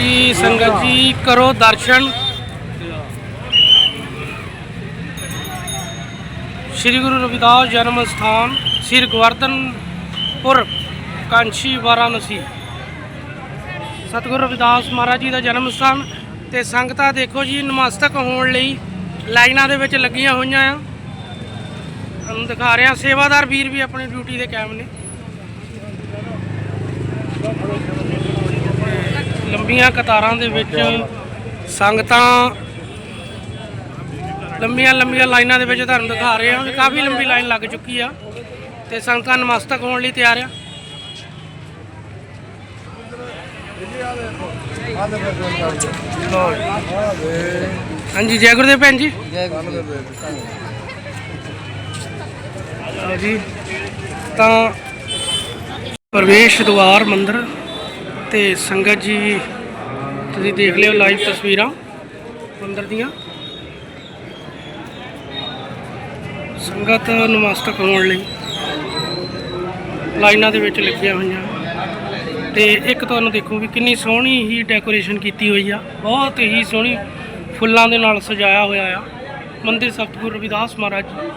ਸੰਗਤ ਜੀ, ਕਰੋ ਦਰਸ਼ਨ। ਸ੍ਰੀ ਗੁਰੂ ਰਵਿਦਾਸ ਜਨਮ ਸਥਾਨ ਸ੍ਰੀ ਗੋਵਰਧਨਪੁਰ ਕਾਂਸ਼ੀ ਵਾਰਾਣਸੀ। ਸਤਿਗੁਰੂ ਰਵਿਦਾਸ ਮਹਾਰਾਜ ਜੀ ਦਾ ਜਨਮ ਸਥਾਨ ਤੇ ਸੰਗਤਾਂ ਦੇਖੋ ਜੀ, ਨਮਸਤਕ ਹੋਣ ਲਈ ਲਾਈਨਾਂ ਦੇ ਵਿੱਚ ਲੱਗੀਆਂ ਹੋਈਆਂ ਆ। ਤੁਹਾਨੂੰ ਦਿਖਾ ਰਿਹਾ, ਸੇਵਾਦਾਰ ਵੀਰ ਵੀ ਆਪਣੀ ਡਿਊਟੀ ਦੇ ਕਾਇਮ ਨੇ। ਲੰਬੀਆਂ ਕਤਾਰਾਂ ਦੇ ਵਿੱਚ ਸੰਗਤਾਂ ਲੰਬੀਆਂ ਲੰਬੀਆਂ ਲਾਈਨਾਂ ਦੇ ਵਿੱਚ ਤੁਹਾਨੂੰ ਦਿਖਾ ਰਹੇ ਹਾਂ ਕਾਫੀ ਲੰਬੀ ਲਾਈਨ ਲੱਗ ਚੁੱਕੀ ਆ ਤੇ ਸੰਗਤਾਂ ਨਮਸਤਕ ਹੋਣ ਲਈ ਤਿਆਰ ਆ। ਹਾਂਜੀ, ਜੈ ਗੁਰਦੇਵ ਭੈਣ ਜੀ। ਲਓ ਜੀ, ਤਾਂ ਪ੍ਰਵੇਸ਼ ਦੁਆਰ ਮੰਦਿਰ ਤੇ ਸੰਗਤ ਜੀ ਤੁਸੀਂ ਦੇਖ ਲਿਓ ਲਾਈਵ ਤਸਵੀਰਾਂ ਮੰਦਰ ਦੀਆਂ। ਸੰਗਤ ਨਮਸਤਕ ਹੋਣ ਲਈ ਲਾਈਨਾਂ ਦੇ ਵਿੱਚ ਲੱਗੀਆਂ ਹੋਈਆਂ। ਤੇ ਇੱਕ ਤੁਹਾਨੂੰ ਦੇਖੋ ਵੀ ਕਿੰਨੀ ਸੋਹਣੀ ਹੀ ਡੈਕੋਰੇਸ਼ਨ ਕੀਤੀ ਹੋਈ ਆ। ਬਹੁਤ ਹੀ ਸੋਹਣੀ ਫੁੱਲਾਂ ਦੇ ਨਾਲ ਸਜਾਇਆ ਹੋਇਆ ਆ। ਮੰਦਿਰ ਸਤਿਗੁਰੂ ਰਵਿਦਾਸ ਮਹਾਰਾਜ ਜੀ।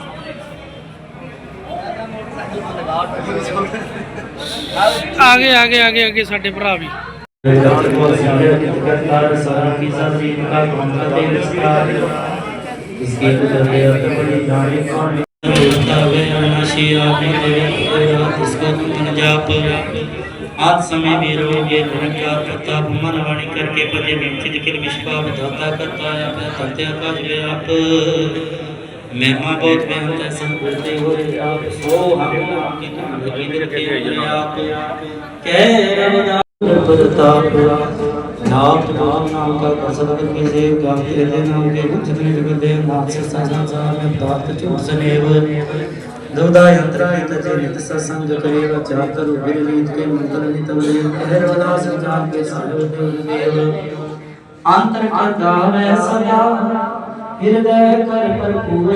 ਆਗੇ ਆਗੇ ਆਗੇ ਆਗੇ ਸਾਡੇ ਭਰਾ ਵੀ। इसके आज समय में रोगे निरंकार प्रताप मन वाणी करके पदे व्यक्ति निखिल विश्वाप धाता करता है धत्या का जो आप महिमा बहुत मेहनत है सब बोलते हो आप सो हम आपकी तो रखे आप। ਕਹਿ ਰਵਦਾਸ ਪ੍ਰਤਾਪ ਨਾਮ ਜਪਾਨ ਨਾਮ ਕਰ ਪ੍ਰਸਦ ਕੇ ਸੇਵ ਗਾਮ ਕੇ ਦੇ ਨਾਮ ਕੇ ਉਚਿਤ ਨੇ ਜਗਤ ਦੇ ਨਾਮ ਸੇ ਸਾਜਾ ਸਾਰ ਨੇ ਤਾਤ ਚੋਸਨੇਵ ਦੁਦਾ ਯੰਤਰ ਨੇ ਤਜੇ ਨਿਤ ਸੰਗ ਕਰੇ ਵਚਾ ਕਰੋ ਬਿਨ ਨੀਤ ਕੇ ਮੰਤਰ ਨਿਤ ਵੇ ਕਹਿ ਰਵਦਾਸ ਜਾਨ ਕੇ ਸਾਜੋ ਦੇਵ। ਅੰਤਰ ਕਰ ਦਾਵੇ ਸਦਾ, ਹਿਰਦੈ ਕਰ ਭਰਪੂਰ।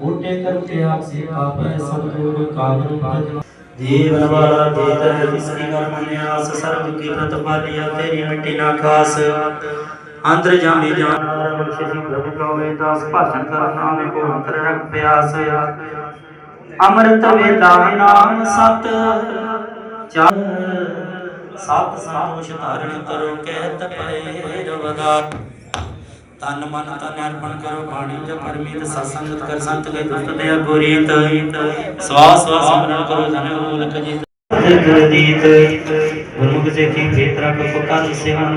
ਉਟੇ ਕਰ ਕੇ ਆਪਸੀ ਆਪੈ ਸਤਗੁਰ ਕਾਮਨ ਭਜਨ ਦੇਵ ਅੰਦਰ ਜਾਮੇ ਜਾਨ ਬਖਸ਼ਿਸ਼ੀ ਪ੍ਰਭੂ ਕੋਵੇ ਦਾਸ ਭਾਸ਼ਣ ਕਰਨ ਆਵੇ ਕੋ ਅੰਤਰ ਰਖ ਪਿਆਸ। ਅੰਮ੍ਰਿਤ ਵੇਲਾ ਨਾਮ ਸਤ, ਚਲ ਸਤ ਸੰਤੋਸ਼ ਧਾਰਨ ਕਰੋ, ਕਹਿਤ ਪਏ ਰਵਦਾ ਤਨ ਮਨ ਤਨ ਅਰਪਣ ਕਰੋ ਬਾਣੀ ਜਪ ਪਰਮੀਤ ਸਤਸੰਗਤ ਕਰ ਸੰਤ ਕੇ ਦੁਸਤ ਦਇਆ ਗੋਰੀਤ ਸਵਾਸ ਸਵਾਸ ਸਿਮਰਨ ਕਰੋ ਜਨ ਮੂਲਕ ਜੀ। ਜਗਦੀਤ ਗੁਰਮੁਖ ਜੇ ਕੀ ਖੇਤਰਾ ਕੋ ਫਕਰ ਸੇਵਨ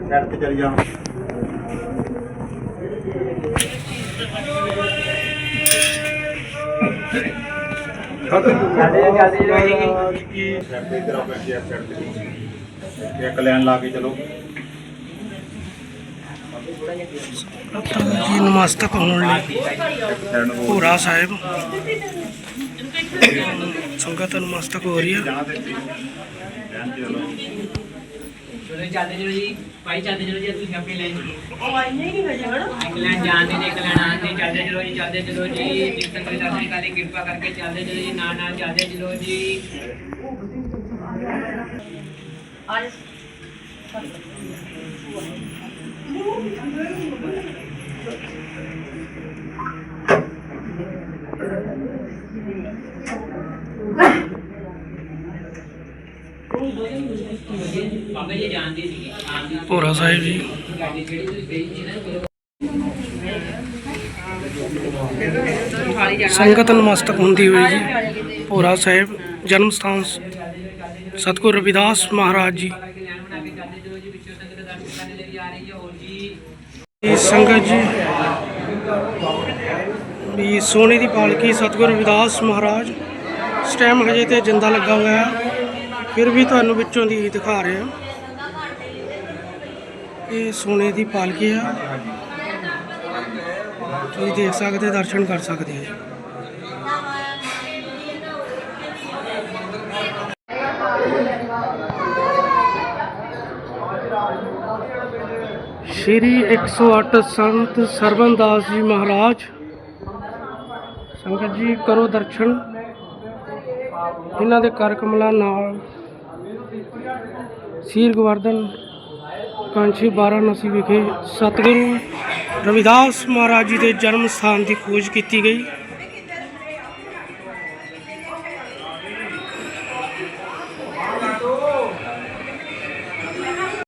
ਸਾਈਡ ਤੇ ਚਲੀ ਜਾ ਸਾਈਡ ਤੇ ਇਧਰ ਆ ਪੈਂਦੀ ਆ ਸਾਈਡ ਤੇ ਇੱਕ ਲਾਈਨ ਲਾ ਕੇ ਚਲੋ ਜੀ ਨਮਸਤਕ ਹੋਣ ਲਈ ਸਾਈਡ ਸਾਹਿਬ। ਸੰਗਤ ਨਮਸਤਕ ਹੋ ਰਹੀ ਆ ਜਾਣਾ ਤੇ ਲਾਈਨ ਤੇ ਚਲੋ ਚਲੋ ਚੱਲਦੇ ਚਲੋ ਜੀ ਭਾਈ ਚੱਲਦੇ ਚਲੋ ਜੀ ਤੁਸੀਂ ਆਪਣੀ ਲਾਈਨ ਇੱਕ ਲਾਈਨ ਜਾਂਦੇ ਨੇ ਇੱਕ ਲਾਈਨ ਆਉਂਦੇ ਚੱਲਦੇ ਚਲੋ ਜੀ ਚੱਲਦੇ ਚਲੋ ਜੀ ਜਿਸ ਤੱਕ ਦਰਸ਼ਨ ਕਰੀ ਕਿਰਪਾ ਕਰਕੇ ਚੱਲਦੇ ਚਲੋ ਜੀ ਨਾਲ ਨਾਲ ਚੱਲਦੇ ਚਲੋ ਜੀ ਬਾਬਾ ਜੀ ਜਾਣਦੇ ਸੀ ਭੋਰਾ ਸਾਹਿਬ ਜੀ। ਸੰਗਤ ਨਮਸਤਕ ਹੁੰਦੀ ਹੋਈ ਜੀ। ਭੋਰਾ ਸਾਹਿਬ, ਜਨਮ ਸਥਾਨ ਸਤਿਗੁਰੂ ਰਵਿਦਾਸ ਮਹਾਰਾਜ ਜੀ। ਸੰਗਤ ਜੀ ਇਹ ਸੰਗਤ ਜੀ, ਵੀ ਸੋਨੇ ਦੀ ਪਾਲਕੀ ਸਤਿਗੁਰੂ ਰਵਿਦਾਸ ਮਹਾਰਾਜ। ਸਟੈਮ ਹਜੇ ਤੇ ਜਿੰਦਾ ਲੱਗਾ ਹੋਇਆ। ਹੈ ਫਿਰ ਵੀ ਤੁਹਾਨੂੰ ਵਿੱਚੋਂ ਦੀ ਦਿਖਾ ਰਹੇ ਇਹ ਸੋਨੇ ਦੀ ਪਾਲਕੀ ਆ। ਤੁਸੀਂ ਦੇਖ ਸਕਦੇ, ਦਰਸ਼ਨ ਕਰ ਸਕਦੇ ਹੋ ਸ਼੍ਰੀ 108 ਸੰਤ ਸਰਵਨਦਾਸ ਜੀ ਮਹਾਰਾਜ, ਸੰਗਤ ਜੀ ਕਰੋ ਦਰਸ਼ਨ। ਇਹਨਾਂ ਦੇ ਕਰ ਕਮਲਾਂ ਨਾਲ ਸੀਰ ਗਵਰਧਨ ਕਾਂਚੀ ਵਾਰਾਣਸੀ ਵਿਖੇ ਸਤਿਗੁਰੂ ਰਵਿਦਾਸ ਮਹਾਰਾਜ ਜੀ ਦੇ ਜਨਮ ਸਥਾਨ ਦੀ ਖੋਜ ਕੀਤੀ ਗਈ।